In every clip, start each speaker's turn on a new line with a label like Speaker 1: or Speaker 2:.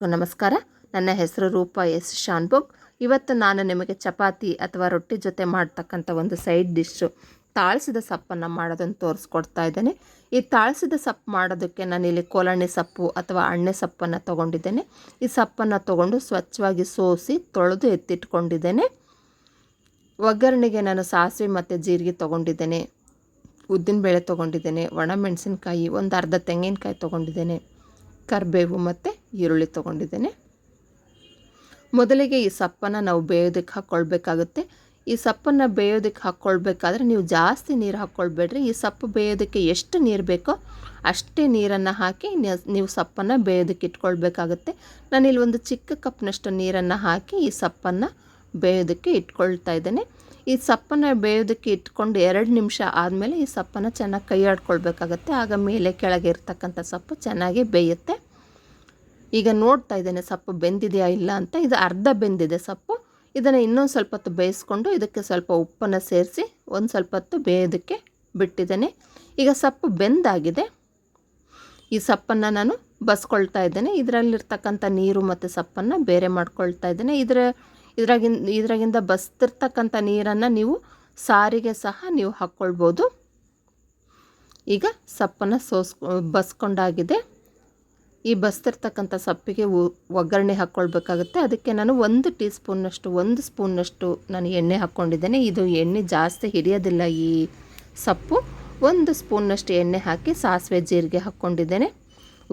Speaker 1: ನಮಸ್ಕಾರ. ನನ್ನ ಹೆಸರು ರೂಪಾ ಎಸ್. ಶಾನ್ಭೋಗ್. ಇವತ್ತು ನಾನು ನಿಮಗೆ ಚಪಾತಿ ಅಥವಾ ರೊಟ್ಟಿ ಜೊತೆ ಮಾಡ್ತಕ್ಕಂಥ ಒಂದು ಸೈಡ್ ಡಿಶ್ಶು. ತಾಳಿಸಿದ ಸಪ್ಪನ್ನು ಮಾಡೋದನ್ನು ತೋರಿಸ್ಕೊಡ್ತಾ ಇದ್ದೇನೆ. ಈ ತಾಳಿಸಿದ ಸೊಪ್ಪು ಮಾಡೋದಕ್ಕೆ ನಾನಿಲ್ಲಿ ಕೋಲಣ್ಣೆ ಸೊಪ್ಪು ಅಥವಾ ಅಣ್ಣೆ ಸೊಪ್ಪನ್ನು ತೊಗೊಂಡಿದ್ದೇನೆ. ಈ ಸಪ್ಪನ್ನು ತೊಗೊಂಡು ಸ್ವಚ್ಛವಾಗಿ ಸೋಸಿ ತೊಳೆದು ಎತ್ತಿಟ್ಕೊಂಡಿದ್ದೇನೆ. ಒಗ್ಗರಣೆಗೆ ನಾನು ಸಾಸಿವೆ ಮತ್ತು ಜೀರಿಗೆ ತೊಗೊಂಡಿದ್ದೇನೆ. ಉದ್ದಿನಬೇಳೆ ತೊಗೊಂಡಿದ್ದೇನೆ. ಒಣಮೆಣಸಿನ್ಕಾಯಿ ಒಂದು ಅರ್ಧ ತೆಂಗಿನಕಾಯಿ ತೊಗೊಂಡಿದ್ದೇನೆ. ಕರಿಬೇವು ಮತ್ತು ಈರುಳ್ಳಿ ತೊಗೊಂಡಿದ್ದೇನೆ. ಮೊದಲಿಗೆ ಈ ಸಪ್ಪನ್ನು ನಾವು ಬೇಯೋದಕ್ಕೆ ಹಾಕ್ಕೊಳ್ಬೇಕಾಗುತ್ತೆ ಈ ಸಪ್ಪನ್ನು ಬೇಯೋದಕ್ಕೆ ಹಾಕ್ಕೊಳ್ಬೇಕಾದ್ರೆ ನೀವು ಜಾಸ್ತಿ ನೀರು ಹಾಕ್ಕೊಳ್ಬೇಡ್ರಿ ಈ ಸಪ್ಪು ಬೇಯೋದಕ್ಕೆ ಎಷ್ಟು ನೀರು ಬೇಕೋ ಅಷ್ಟೇ ನೀರನ್ನು ಹಾಕಿ ನೀವು ಸಪ್ಪನ್ನು ಬೇಯೋದಕ್ಕೆ ಇಟ್ಕೊಳ್ಬೇಕಾಗುತ್ತೆ. ನಾನಿಲ್ಲಿ ಒಂದು ಚಿಕ್ಕ ಕಪ್ನಷ್ಟು ನೀರನ್ನು ಹಾಕಿ ಈ ಸಪ್ಪನ್ನು ಬೇಯೋದಕ್ಕೆ ಇಟ್ಕೊಳ್ತಾ ಇದ್ದೇನೆ. ಈ ಸಪ್ಪನ್ನು ಬೇಯೋದಕ್ಕೆ ಇಟ್ಕೊಂಡು ಎರಡು ನಿಮಿಷ ಆದಮೇಲೆ ಈ ಸಪ್ಪನ್ನು ಚೆನ್ನಾಗಿ ಕೈ ಆಡ್ಕೊಳ್ಬೇಕಾಗತ್ತೆ ಆಗ ಮೇಲೆ ಕೆಳಗೆ ಇರ್ತಕ್ಕಂಥ ಸೊಪ್ಪು ಚೆನ್ನಾಗಿ ಬೇಯುತ್ತೆ. ಈಗ ನೋಡ್ತಾ ಇದ್ದೇನೆ, ಸೊಪ್ಪು ಬೆಂದಿದೆಯಾ ಇಲ್ಲ ಅಂತ. ಇದು ಅರ್ಧ ಬೆಂದಿದೆ ಸೊಪ್ಪು. ಇದನ್ನು ಇನ್ನೊಂದು ಸ್ವಲ್ಪ ಹೊತ್ತು ಬೇಯಿಸ್ಕೊಂಡು ಇದಕ್ಕೆ ಸ್ವಲ್ಪ ಉಪ್ಪನ್ನು ಸೇರಿಸಿ ಒಂದು ಸ್ವಲ್ಪ ಹೊತ್ತು ಬೇಯೋದಕ್ಕೆ ಬಿಟ್ಟಿದ್ದೇನೆ. ಈಗ ಸೊಪ್ಪು ಬೆಂದಾಗಿದೆ. ಈ ಸೊಪ್ಪನ್ನು ನಾನು ಬಸ್ಕೊಳ್ತಾ ಇದ್ದೇನೆ. ಇದರಲ್ಲಿರ್ತಕ್ಕಂಥ ನೀರು ಮತ್ತು ಸೊಪ್ಪನ್ನು ಬೇರೆ ಮಾಡ್ಕೊಳ್ತಾ ಇದ್ದೇನೆ. ಇದರ ಇದ್ರಾಗಿಂದ ಇದರಾಗಿಂದ ಬಸ್ತಿರ್ತಕ್ಕಂಥ ನೀರನ್ನು ನೀವು ಸಾರಿಗೆ ಸಹ ನೀವು ಹಾಕ್ಕೊಳ್ಬೋದು. ಈಗ ಸೊಪ್ಪನ್ನು ಸೋಸ್ಕೊ ಬಸ್ಕೊಂಡಾಗಿದೆ. ಈ ಬಸ್ತಿರ್ತಕ್ಕಂಥ ಸಪ್ಪಿಗೆ ಒಗ್ಗರಣೆ ಹಾಕ್ಕೊಳ್ಬೇಕಾಗುತ್ತೆ. ಅದಕ್ಕೆ ನಾನು ಒಂದು ಟೀ ಸ್ಪೂನ್ನಷ್ಟು ಒಂದು ಸ್ಪೂನ್ನಷ್ಟು ನಾನು ಎಣ್ಣೆ ಹಾಕ್ಕೊಂಡಿದ್ದೇನೆ. ಇದು ಎಣ್ಣೆ ಜಾಸ್ತಿ ಹಿಡಿಯೋದಿಲ್ಲ ಈ ಸೊಪ್ಪು. ಒಂದು ಸ್ಪೂನ್ನಷ್ಟು ಎಣ್ಣೆ ಹಾಕಿ ಸಾಸಿವೆ ಜೀರಿಗೆ ಹಾಕ್ಕೊಂಡಿದ್ದೇನೆ.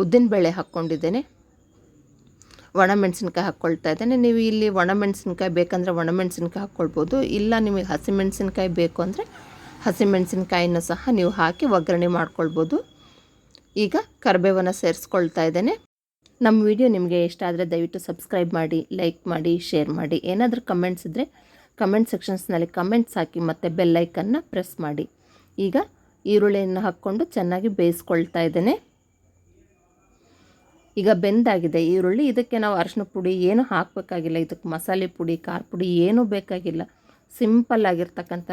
Speaker 1: ಉದ್ದಿನಬೇಳೆ ಹಾಕ್ಕೊಂಡಿದ್ದೇನೆ. ಒಣಮೆಣಸಿನ್ಕಾಯಿ ಹಾಕ್ಕೊಳ್ತಾ ಇದ್ದೇನೆ. ನೀವು ಇಲ್ಲಿ ಒಣಮೆಣಸಿನ್ಕಾಯಿ ಬೇಕಂದರೆ ಒಣಮೆಣಸಿನ್ಕಾಯಿ ಹಾಕ್ಕೊಳ್ಬೋದು. ಇಲ್ಲ ನಿಮಗೆ ಹಸಿಮೆಣಸಿನ್ಕಾಯಿ ಬೇಕು ಅಂದರೆ ಹಸಿಮೆಣಸಿನ್ಕಾಯಿನ ಸಹ ನೀವು ಹಾಕಿ ಒಗ್ಗರಣೆ ಮಾಡ್ಕೊಳ್ಬೋದು. ಈಗ ಕರಿಬೇವನ್ನು ಸೇರಿಸ್ಕೊಳ್ತಾ ಇದ್ದೇನೆ. ನಮ್ಮ ವಿಡಿಯೋ ನಿಮಗೆ ಇಷ್ಟ ಆದರೆ ದಯವಿಟ್ಟು ಸಬ್ಸ್ಕ್ರೈಬ್ ಮಾಡಿ, ಲೈಕ್ ಮಾಡಿ, ಶೇರ್ ಮಾಡಿ. ಏನಾದರೂ ಕಮೆಂಟ್ಸ್ ಇದ್ದರೆ ಕಮೆಂಟ್ ಸೆಕ್ಷನ್ಸ್ನಲ್ಲಿ ಕಮೆಂಟ್ಸ್ ಹಾಕಿ ಮತ್ತು ಬೆಲ್ಲೈಕನ್ನು ಪ್ರೆಸ್ ಮಾಡಿ. ಈಗ ಈರುಳ್ಳಿಯನ್ನು ಹಾಕ್ಕೊಂಡು ಚೆನ್ನಾಗಿ ಬೇಯಿಸ್ಕೊಳ್ತಾ ಇದ್ದೇನೆ. ಈಗ ಬೆಂದಾಗಿದೆ ಈರುಳ್ಳಿ. ಇದಕ್ಕೆ ನಾವು ಅರಶಿನ ಪುಡಿ ಏನು ಹಾಕಬೇಕಾಗಿಲ್ಲ. ಇದಕ್ಕೆ ಮಸಾಲೆ ಪುಡಿ, ಖಾರ ಪುಡಿ ಏನೂ ಬೇಕಾಗಿಲ್ಲ. ಸಿಂಪಲ್ ಆಗಿರ್ತಕ್ಕಂಥ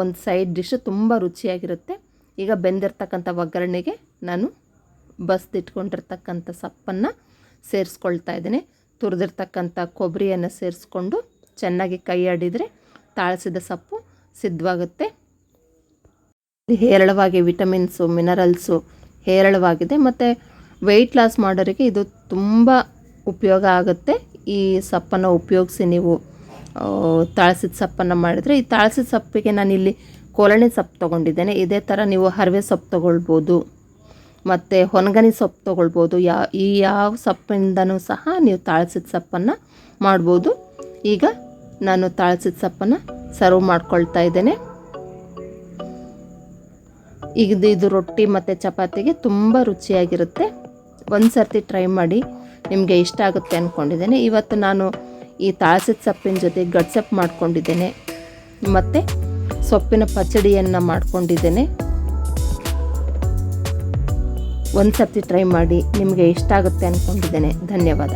Speaker 1: ಒಂದು ಸೈಡ್ ಡಿಶ್ ತುಂಬ ರುಚಿಯಾಗಿರುತ್ತೆ. ಈಗ ಬೆಂದಿರ್ತಕ್ಕಂಥ ಒಗ್ಗರಣೆಗೆ ನಾನು ಬಸ್ದಿಟ್ಕೊಂಡಿರ್ತಕ್ಕಂಥ ಸಪ್ಪನ್ನು ಸೇರಿಸ್ಕೊಳ್ತಾ ಇದ್ದೀನಿ. ತುರಿದಿರ್ತಕ್ಕಂಥ ಕೊಬ್ಬರಿಯನ್ನು ಸೇರಿಸ್ಕೊಂಡು ಚೆನ್ನಾಗಿ ಕೈ ಆಡಿದರೆ ತಾಳಿಸಿದ ಸೊಪ್ಪು ಸಿದ್ಧವಾಗುತ್ತೆ. ಹೇರಳವಾಗಿ ವಿಟಮಿನ್ಸು, ಮಿನರಲ್ಸು ಹೇರಳವಾಗಿದೆ. ಮತ್ತು ವೆಯ್ಟ್ ಲಾಸ್ ಮಾಡೋರಿಗೆ ಇದು ತುಂಬ ಉಪಯೋಗ ಆಗುತ್ತೆ. ಈ ಸೊಪ್ಪನ್ನು ಉಪಯೋಗಿಸಿ ನೀವು ತಾಳಸಿದ ಸಪ್ಪನ್ನು ಮಾಡಿದರೆ. ಈ ತಾಳಸಿದ ಸೊಪ್ಪಿಗೆ ನಾನಿಲ್ಲಿ ಕೋಲಣಿ ಸೊಪ್ಪು ತೊಗೊಂಡಿದ್ದೇನೆ. ಇದೇ ಥರ ನೀವು ಹರಿವೆ ಸೊಪ್ಪು ತೊಗೊಳ್ಬೋದು, ಮತ್ತು ಹೊನಗನಿ ಸೊಪ್ಪು ತೊಗೊಳ್ಬೋದು, ಯಾ, ಈ ಯಾವ ಸೊಪ್ಪಿಂದನೂ ಸಹ ನೀವು ತಾಳ್ಸಿದ ಸೊಪ್ಪನ್ನು ಮಾಡ್ಬೋದು. ಈಗ ನಾನು ತಾಳ್ಸಿದ ಸೊಪ್ಪನ್ನು ಸರ್ವ್ ಮಾಡ್ಕೊಳ್ತಾ ಇದ್ದೇನೆ. ಈಗ ಇದು ರೊಟ್ಟಿ ಮತ್ತು ಚಪಾತಿಗೆ ತುಂಬ ರುಚಿಯಾಗಿರುತ್ತೆ. ಒಂದು ಸರ್ತಿ ಟ್ರೈ ಮಾಡಿ ನಿಮಗೆ ಇಷ್ಟ ಆಗುತ್ತೆ ಅಂದ್ಕೊಂಡಿದ್ದೇನೆ ಇವತ್ತು ನಾನು ಈ ತಾಳಸಿದ ಸೊಪ್ಪಿನ ಜೊತೆ ಗಡ್ಸಪ್ಪು ಮಾಡ್ಕೊಂಡಿದ್ದೇನೆ. ಮತ್ತು ಸೊಪ್ಪಿನ ಪಚಡಿಯನ್ನು ಮಾಡ್ಕೊಂಡಿದ್ದೇನೆ. ಒಂದು ಸರ್ತಿ ಟ್ರೈ ಮಾಡಿ ನಿಮಗೆ ಇಷ್ಟ ಆಗುತ್ತೆ ಅಂದ್ಕೊಂಡಿದ್ದೇನೆ ಧನ್ಯವಾದ.